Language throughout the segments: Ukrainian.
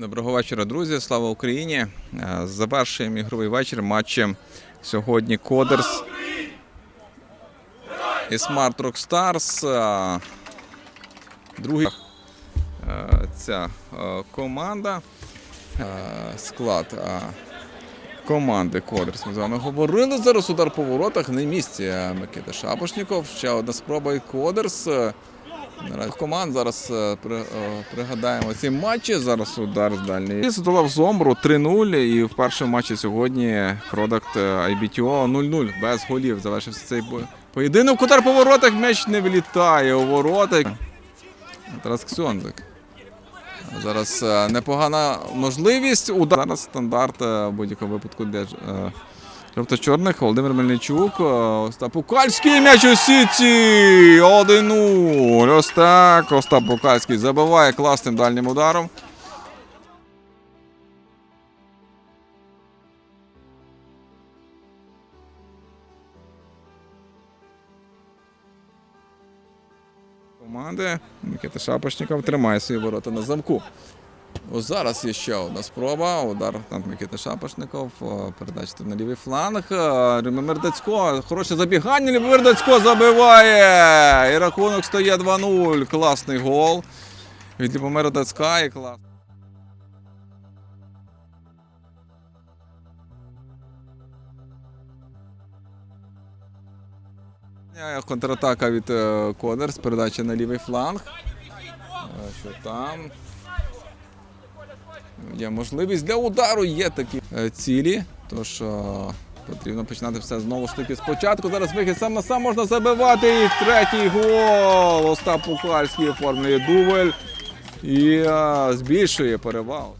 Доброго вечора, друзі. Слава Україні! Е, Завершуємо ігровий вечір матчем сьогодні Кодерс і Smart Rock Stars. Е, Другий е, ця команда. Склад команди Кодерс. Ми з вами говорили. Зараз удар по воротах на місці Микита Шапошніков. Ще одна спроба і Кодерс. Е, команд зараз е, е, пригадаємо ці матчі. Зараз удар з дальньої. Задолав Зомбру 3-0. І в першому матчі сьогодні продакт IBTO 0-0 без голів. Завершився цей бой. Поєдинок удар по воротах. М'яч не влітає у ворота. Тарас Ксьондик. Зараз е, непогана можливість. Удар. Зараз стандарт е, в будь-якому випадку для е, жовто-чорних. Володимир Мельничук. е, Остап Пукальський м'яч у сіті. 1-0. Ось так. Остап Пукальський забиває класним дальнім ударом. Команди Микита Шапошников тримає свої ворота на замку. Ось зараз є ще одна спроба. Удар над Микита Шапошников. Передача на лівий фланг. Е, Любомир Дацько. Хороше забігання. Любомир Дацько забиває. І рахунок стає 2-0. Класний гол від Любомира Дацька. І клас. Контратака від е, Кодерс. Передача на лівий фланг. Е, Що там? Є можливість для удару, є такі е, цілі. Тож е, потрібно починати все знову ж таки спочатку. Зараз вихід сам на сам можна забивати. І третій гол. Остап Пукальський оформлює дубль і е, збільшує перевагу.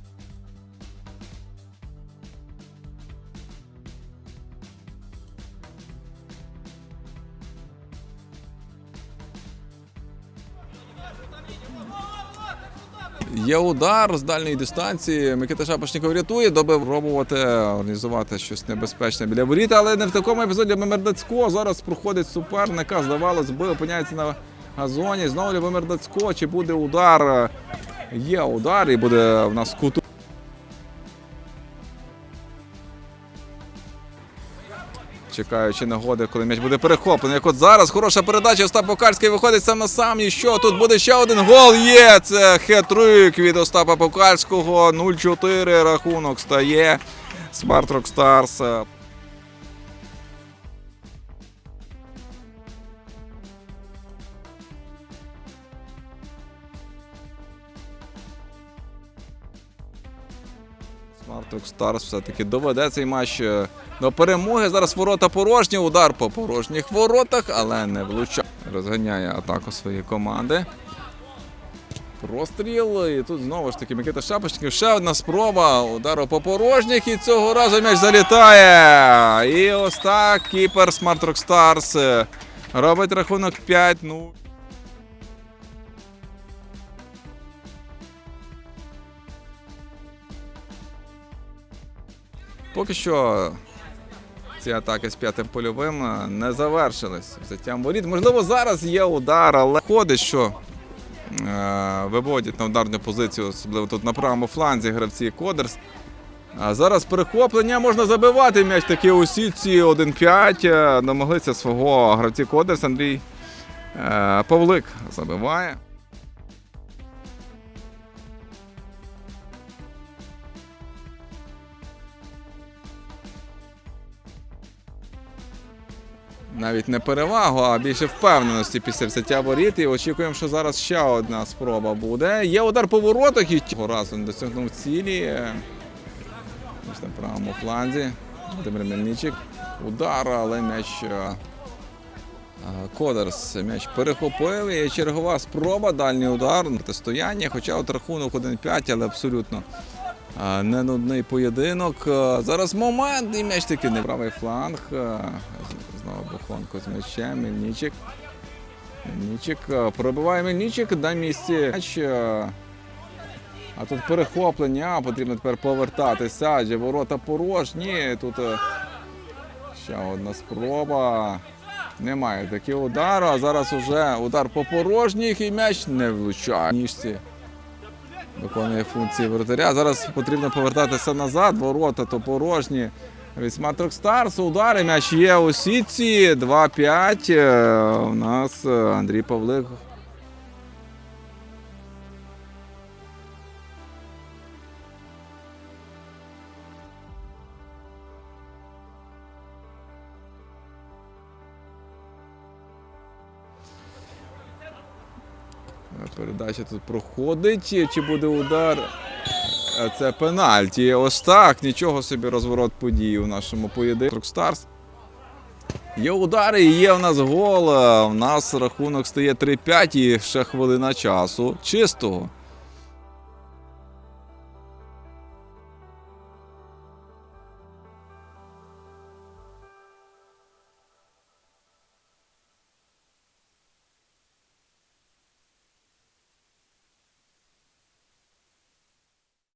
Є удар з дальньої дистанції. Микита Шапошніков рятує, доби пробувати організувати щось небезпечне біля воріт, але не в такому епізоді Любомир Зараз проходить суперника, здавалось би, опиняється на газоні. Знову Любомир Дацько. Чи буде удар? Є удар і буде в нас куту. Чекаючи нагоди, коли м'яч буде перехоплений. Як от зараз хороша передача, Остап Покальський виходить сам на сам. І що тут буде ще один гол? Є! Це хет-трик від Остапа Покальського. 0-4 рахунок стає. Smart Rock Stars. Смарток Старс все-таки доведе цей матч е, до перемоги. Зараз ворота порожні, удар по порожніх воротах, але не влучає. Розганяє атаку своєї команди. Простріл. І тут знову ж таки Микита Шапочників. Ще одна спроба. Удару по порожніх. І цього разу м'яч залітає. І ось так кіпер Smart Rock Stars е, робить рахунок 5-0. Поки що ці атаки з п'ятим польовим е, не завершились взяттям воріт. Можливо, зараз є удар, але ходить, що е, виводять на ударну позицію, особливо тут на правому фланзі гравці Кодерс. А зараз перехоплення можна забивати м'яч таки у сітці 1-5. Е, Домоглися свого гравці Кодерс Андрій Павлик забиває. Навіть не перевагу, а більше впевненості після взяття воріт. І очікуємо, що зараз ще одна спроба буде. Є удар по воротах і цього разу не досягнув цілі. Ось на правому фланзі. Володимир Мельничик. Удар, але м'яч. е, е, Кодерс м'яч перехопив і чергова спроба, дальній удар, протистояння. Хоча от рахунок 1-5, але абсолютно е, не нудний поєдинок. Зараз момент і м'яч таки не правий фланг. Бухонко з м'ячем. Мельничик. Мельничик е, пробиває Мельничик на місці. Е, А тут перехоплення, потрібно тепер повертатися, адже ворота порожні. Тут е, ще одна спроба. Немає такий удару, а зараз уже удар по порожніх і м'яч не влучає. Ніжці виконує функції воротаря. Зараз потрібно повертатися назад. Ворота то порожні. Від Сматрок Старс. Удари. М'яч є у сітці. 2-5. Е, У нас е, Андрій Павлик. Передача тут проходить. Чи буде удар? Це пенальті. Ось так. Нічого собі розворот подій у нашому поєдинку. Старс. Є удари, і є в нас гол. У нас рахунок стає 3-5 і ще хвилина часу. Чистого.